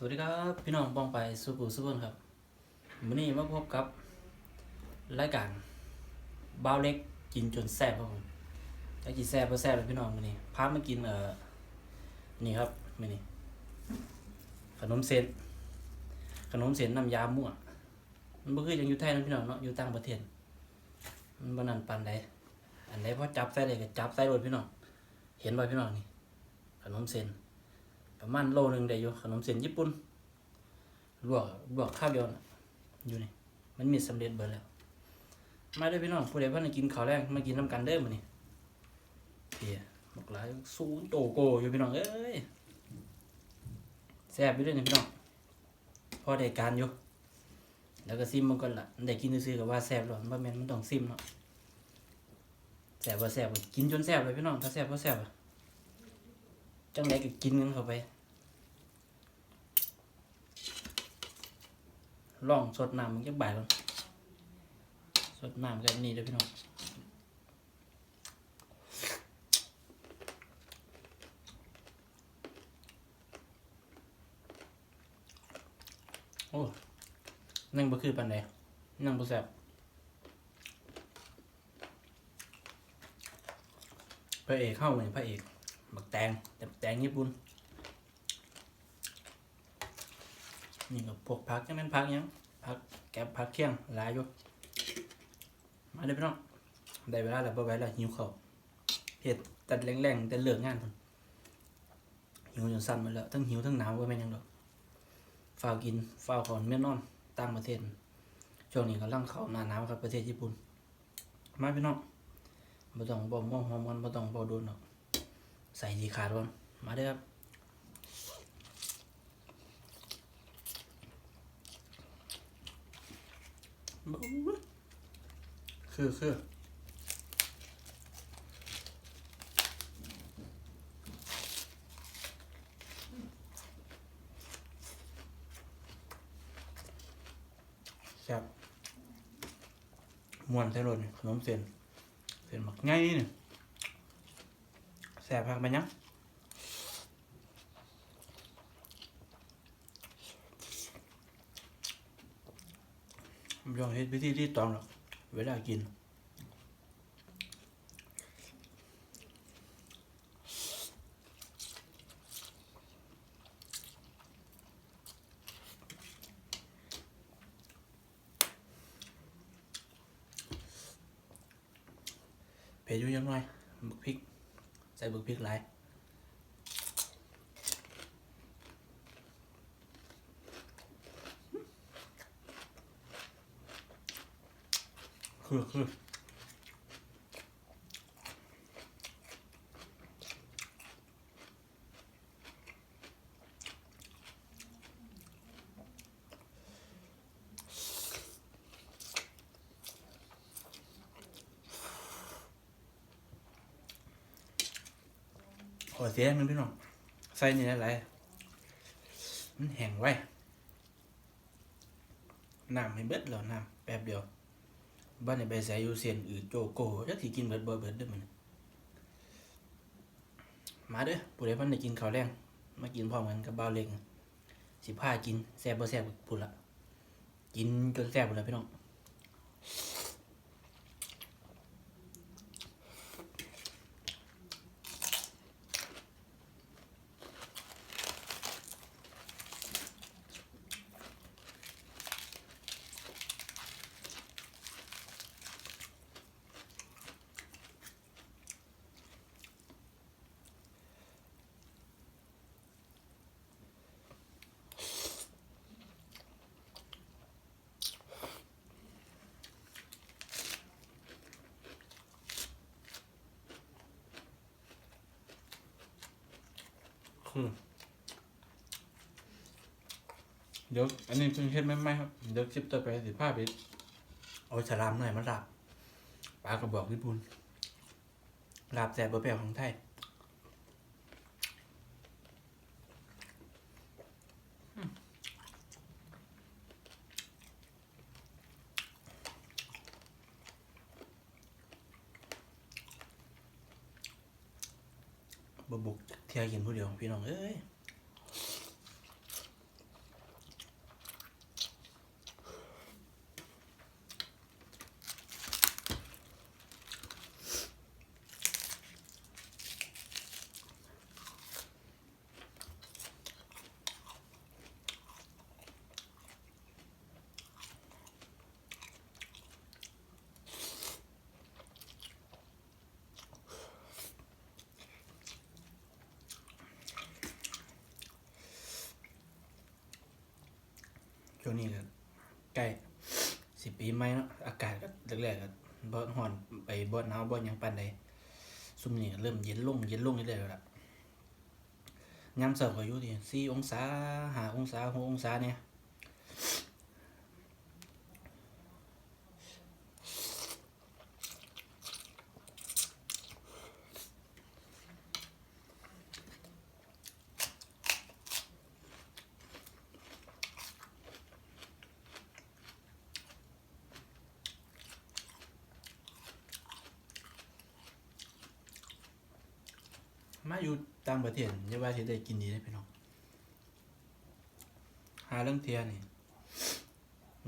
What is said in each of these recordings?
สวัสดีครับพี่น้องปองไปสุกุสุขนครับวันนี้มาพบกับรายการบ้าวเล็กกินจนแซ่บครับผมจะกินแซ่บเพื่อแซ่บเลยพี่น้องวันนี้พามากินเอ่อนี่ครับวันนี้ ขนมเส้นขนมเส้นน้ำยามั่วมันบ่คือย่างอยู่ไทยนะพี่น้องเนาะอยู่ต่างประเทศมันบ่นั่นปานใดอันใดพอจับใส่เลยก็จับใส่รถพี่น้องเห็นบ่พี่น้องนี่ขนมเส้น ประมาณโลหนึ่งได้อยู่ขนมเส้นญี่ปุ่นลวกลวกข้าวเดียวนะอยู่นี่มันมีสำเร็จเบิดแล้ว มาเด้พี่น้องผู้ใดเพิ่นกินข้าวแรงมากินน้ำกันเด้อมื้อนี้เฮียบักหลายสูนโตโกอยู่พี่น้องเอ้ยแซ่บอยู่ด้อนี่พี่น้องพอได้การอยู่แล้วก็ซิมมันก่อนล่ะได้กินซื่อๆก็ว่าแซ่บแล้วบ่แม่นมันต้องซิมเนาะแซ่บบ่แซ่บก็กินจนแซ่บเลยพี่น้องถ้าแซ่บบ่แซ่บอะ จังไดก็กินกันเข้าไปลองสดน้ำมันจะบ่ายก่อนสดน้ำกันนี่เด้อพี่น้องโอ้นั่งบ่คือปานใดนั่งบ่แซ่บพระเอกเข้าเหมือนพระเอก บักแตงแต่บักแตงญี่ปุ่นนี่ก็พวกผักยังเป็นผักยังผักแกบผักเคี่ยงหลายอยู่มาเด้พี่น้องได้เวลาแล้วบ่ไหวแล้วหิวข้าวเผ็ดตัดแรงๆแต่เลิกงานพุ่นหิวจนสั่นหมาแล้วทั้งหิวทั้งหนาวก็แม่ยังดอกฝ้าวกินฝ้าวขอนเมียนอนต่างประเทศช่วงนี้กำลังเข้าหน้าหนาวครับประเทศญี่ปุ่นมาพี่น้องบ่ต้องบ่มองหอมกันบ่ต้องบ่โดนหรอก ใส่ดีขาดก่อนมาเด้อครับคือคือแซ่บมวนใส่รถขนมเส้นเส้นหมักง่ายนี่นี่ แสบพักไปยังยอมเฮ็ดวิธีที่ตองหรอกเวลากินเผ็ดอยู่ยังไงบักพริก ใส่บักพริกหลายคือคือ เสียมันพี่น้องใส่นี่อะไรมันแห้งไว้น้ำให้เบิดแล้วน้ำแป๊บเดียวบ้านในใบสายยูเซียนอืดโจโก้จักสิกินเบิดบ่เบิดด้อมันมาเด้อผู้ใดพิ่นได้กินข้าวแรงมากินพร้อมกันกับบ่าวเล็กสิพากินแซ่บบ่แซ่บพูดละกินจนแซ่บหมดแล้วพี่น้อง เดี๋ยวอันนี้เพิ่งเฮ็ดไม่ไหมครับ เดี๋ยวคลิปต่อไปสิพาไปเอาฉลามหน่อยมาลาบปลากระบอกญี่ปุ่นลาบแสบเบอร์แปลของไทย บบุกเที่ยวกินผู้เดียว พี่น้องเอ้ย ช่วงนี้ก็ใกล้สิปีใหม่เนาะอากาศก็แรกๆก็บ่ฮ้อนไปบ่หนาวบ่หยังปานใดซุมนี้ก็เริ่มเย็นลงเย็นลงเรื่อยๆแล้วล่ะยามเช้าก็อยู่ที่4องศา5องศา6องศาเนี่ย มาอยู่ต่างประเทศอย่าว่าสิได้กินดีได้พี่น้องหาเรื่องเทียนี่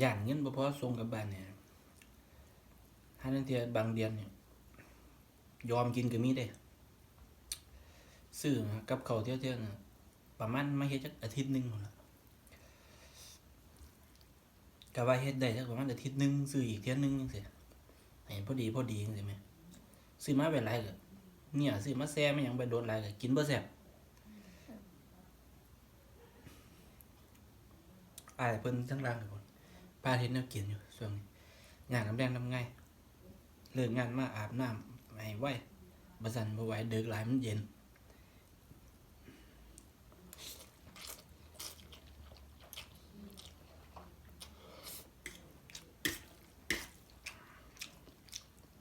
ย่านเงินบ่พอส่งกับบ้านเนี่ยหาเรื่องเทียบางเดือนเนี่ยยอมกินก็มีได้ซื้อกับเขาเที่ยวเที่ยวน่ะประมาณมาเฮ็ดจักอาทิตย์หนึงพุ่นล่ะกว่าเฮ็ดได้จักประมาณอาทิตย์หนึงซื้ออีกเที่ยหนึงจังซี่ให้พอดีพอดีจังซี่แหมซื้อมาไว้หลายก็ เนี่ยซื้อมาแซ่มาหยังไปโดนหลายก็กินบ่แซ่บอายเพิ่นทั้งรังทุกคนป้าเห็นแนวกินอยู่ช่วนงานน้ำแดงทำไงเลิกงานมาอาบน้ำให้ไหว้บสันบ่ไหวเดึกหลายมันเย็น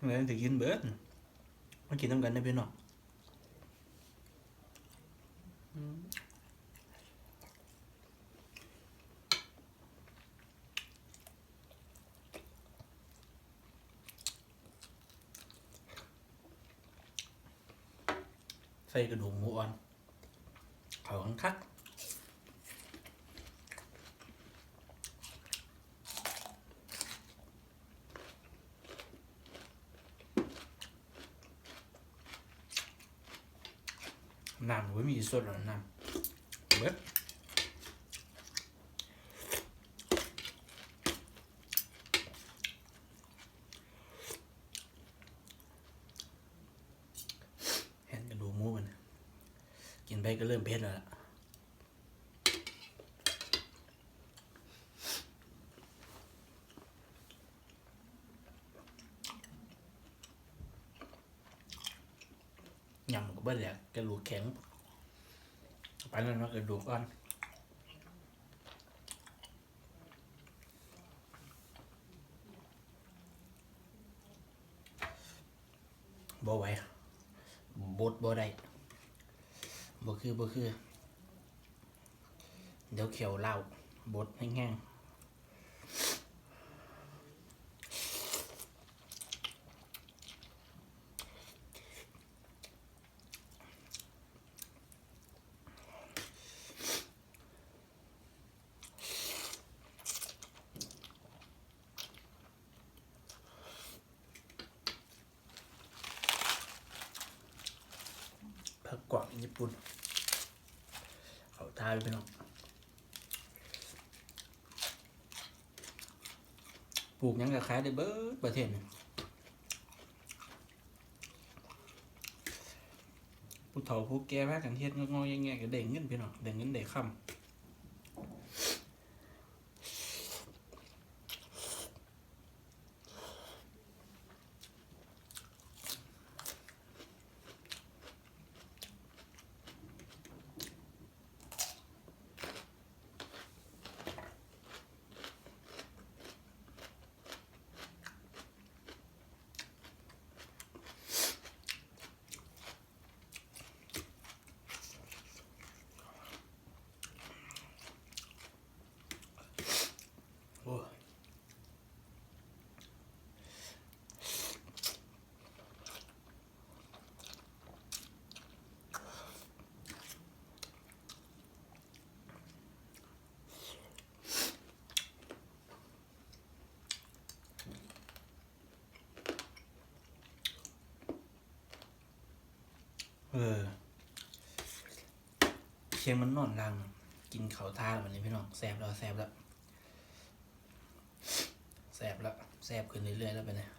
เลยถึงกินเบิด มากินน้ำกันได้พี่น้องอืมใส่กระดูกหมูอ่อนเขาคังคักน้ำไว้มี สดหรอน้ำเบิดเห็นกระดูกมูมันกินไปก็เริ่มเผ็ดแล้วล่ะยำก็เบิ้ลแหละกระดูกแข็ง ไปนั่นว่ากระดูก่อนบ่ไหวบดบ่ได้บ่คือบ่คือ เดี๋ยวเขียวเหล้าบดแห้งๆ ญี่ปุ่น เขาทายไปเนาะปลูกยังกับขายได้เบิดประเทศนี่ผู้เฒ่าผู้แก่พากันเฮ็ดงอๆแงๆก็ได้เงินพี่น้องได้เงินได้ค่ำโอ้ย เออเชียงมันนอนรัง กินเขาท่าแบบนี้พี่น้องแซบแล้วแซบแล้วแซบแล้วแซบขึ้นเรื่อยๆแล้วไปเนี่ย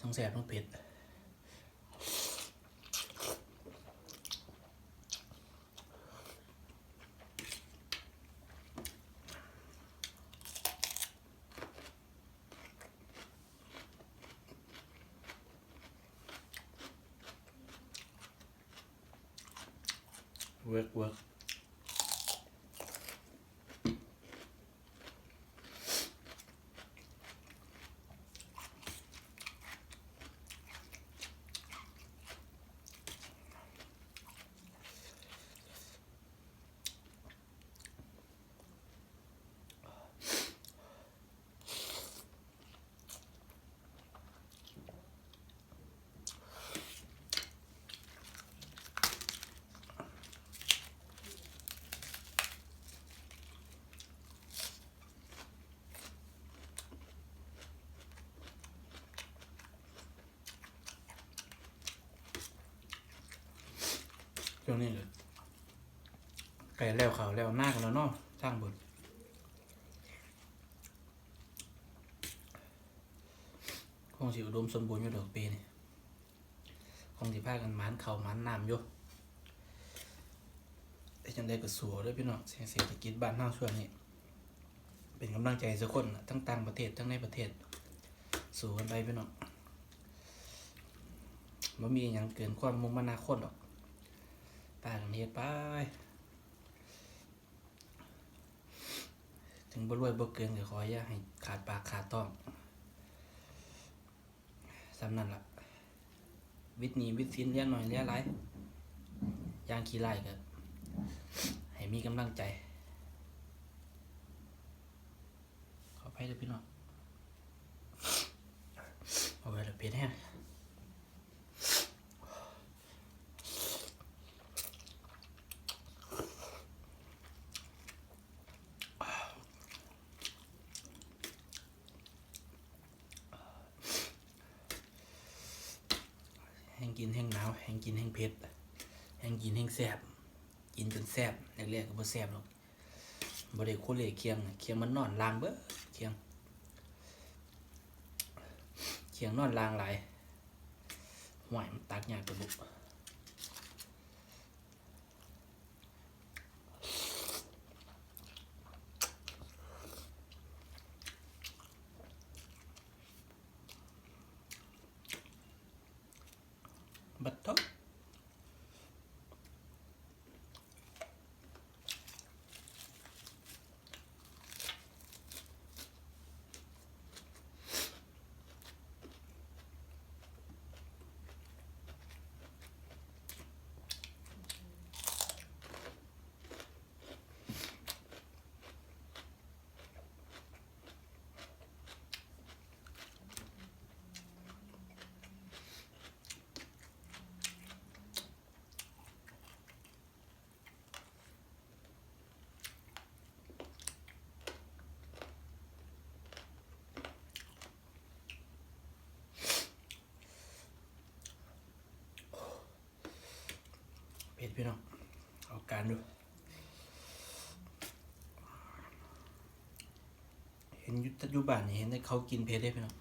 ต้องแซบต้องเผ็ด เวิร์กเวิร์กช่วงนี้เลยไก่แล้วเขาวแล้วหน้ากันแล้วเนาะสร้างบนคงสิอุดมสมบูรณ์อยู่ดอกปีนี่คงสิพากันหมันเขาหมันน้ำอยู่แต่จังได้ก็สัวด้วยพี่น้องเศรษฐกิจบ้านเฮาช่วงนี้ เป็นกำลังใจให้ทุกคนทั้งต่างประเทศทั้งในประเทศ สู้กันไปพี่น้องมันมีอย่างเกินความมุ่งมั่นนาคนหรอกตายกันเฮ็ดไป ถึงบ่รวยบ่เกินก็ขออย่าให้ขาดปากขาดต้องสำนั่นล่ะ วิทย์นี้วิทย์สินเรียนหน่อยเรียนหลายย่างขี้ไล่ก็ให้มีกำลังใจ ขอไปเด้อพี่น้องเอาไว้ละเผ็ดแห้งแห้งกิน แห้งกินแห้งเผ็ดแห้งกินแห้งแซ่บกินจนแซ่บแรกๆก็บ่แซ่บหรอกบ่ได้คุเลเคียงเคียงมันนอนลางเบ้อเคียงเคียงนอนลางหลายห่วยมันตักยากกระบุกบัดทบ เผ็ดพี่น้องเอาการดู เห็นยุทธยุบานนี่เห็นได้เขากินเผ็ดได้พี่น้อง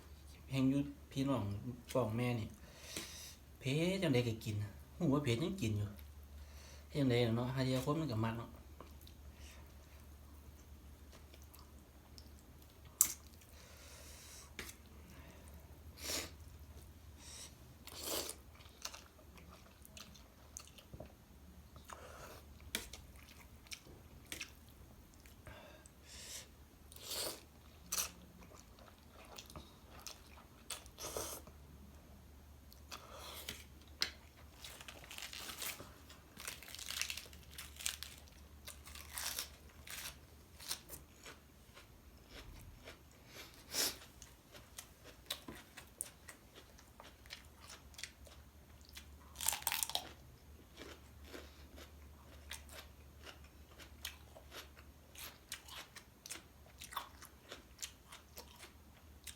เห็นอยุพี่น้องฟ้องแม่นี่เผ็ดจังไดก็กินหูว่าเผ็ดยังกินอยู่ยังไดเนาะหาเดียวคนมันกับมันเนาะ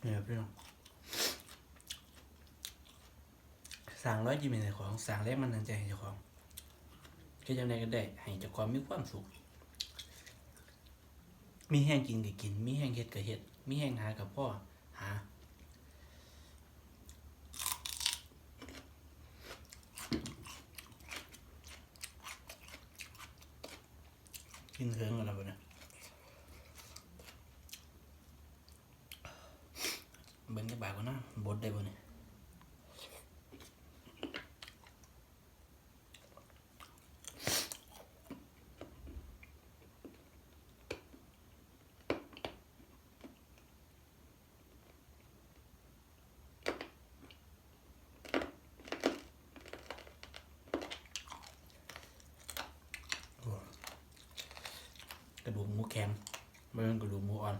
เนี่ยพี่น้องสั่งร้อยยี่สิบเจ้าของสั่งแรกมันนันใจให้เจ้าของคือจังไงก็ได้ให้เจ้าของมีความสุข มีแห้งกินก็กิน มีแห้งเฮ็ดก็เฮ็ด มีแห้งหากับพ่อหา เบิ้งจะบากกว่านะบดได้บ่เนี่ยกระดูกหมูแข็งไม่ใช่กระดูกหมูอ่อน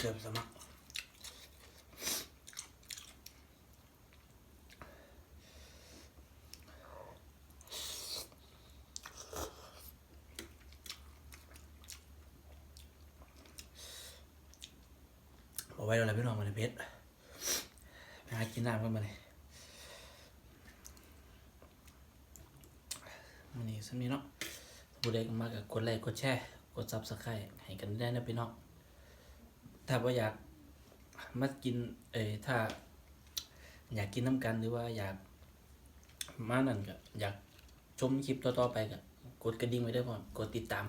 เกือบสมัครเอาไว้เราเลยพี่น้องมาในเพชรไปหากินน้ำกันมาเลยวันนี้สมีเนาะผู้ใดก็มากกับกดไลค์กดแชร์ กดซับสไครต์ให้กันได้นะพี่น้อง ถ้าว่าอยากมากิน เออถ้า อยากกินน้ำกันหรือว่าอยากมานั่นก็อยากชมคลิปต่อๆไปก็กดกระดิ่งไว้ด้วยพ่อกดติดตาม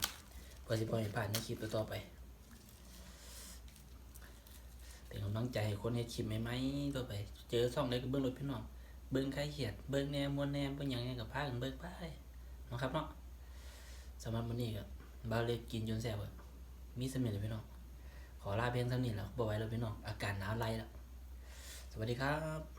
เพื่อสิบ่ให้พลาดในคลิปต่อๆไปเป็นกำลังใจให้คนเฮ็ดคลิปใหม่ๆต่อไป เจอช่องใดก็เบิ่งรถพี่น้องเบิ่งใครเขียดเบิ่งแหนมมวนแหนมเบิ่งหยังไงก็พากันเบิ่งไปนะครับเนาะสำหรับวันนี้ก็บ่าวเล็กกินจนแซ่บเบิดมีสน่ห์เลยพี่น้อง ขอลาเพียงเท่านี้แล้วบ่ไหว้แล้วพี่น้อง อาการหนาวไล่แล้ว สวัสดีครับ